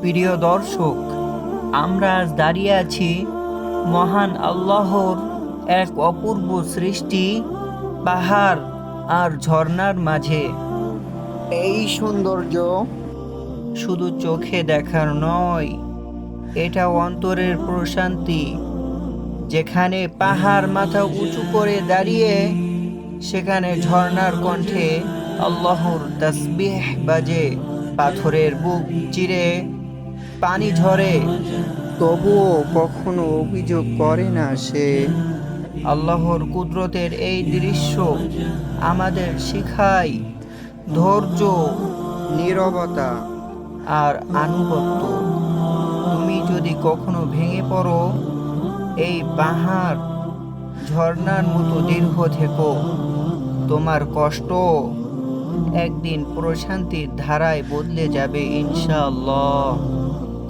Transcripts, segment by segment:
প্রিয় দর্শক, আমরা আজ দাঁড়িয়ে আছি মহান আল্লাহর এক অপূর্ব সৃষ্টি, পাহাড় আর ঝর্ণার মাঝে। এই সৌন্দর্য শুধু চোখে দেখার নয়, এটা অন্তরের প্রশান্তি, যেখানে পাহাড় মাথা উঁচু করে দাঁড়িয়ে, সেখানে ঝর্ণার কণ্ঠে আল্লাহর তসবিহ বাজে। পাথরের বুক চিরে পানি ঝরে, তবুও কখনো অভিযোগ করে না সে। আল্লাহর কুদরতের এই দৃশ্য আমাদের শিখায় ধৈর্য, নীরবতা আর আনুগত্য। তুমি যদি কখনো ভেঙে পড়ো, এই পাহাড় ঝর্ণার মতো দীর্ঘ থেকো। তোমার কষ্ট একদিন প্রশান্তির ধারায় বদলে যাবে ইনশাআল্লাহ।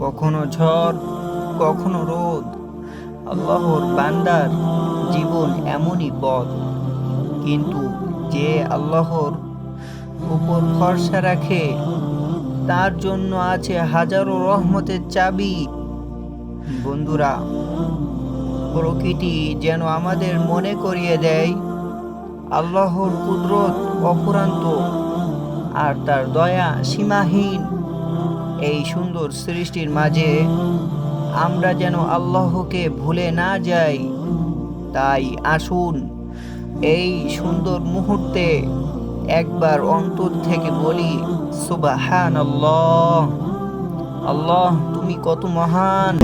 কখনো ঝড়, কখনো রোদ। আল্লাহর বান্দার জীবন এমনই পথ কিন্তু যে আল্লাহর উপর ভরসা রাখে, তার জন্য আছে হাজারো রহমতের চাবি। বন্ধুরা, প্রকৃতি যেন আমাদের মনে করিয়ে দেয় আল্লাহর কুদরত অফুরান্ত আর তার দয়া সীমাহীন। এই সুন্দর সৃষ্টির মাঝে আমরা যেন আল্লাহকে ভুলে না যাই, তাই আসুন এই সুন্দর মুহূর্তে একবার অন্তর থেকে বলি সুবাহান আল্লাহ আল্লাহ তুমি কত মহান।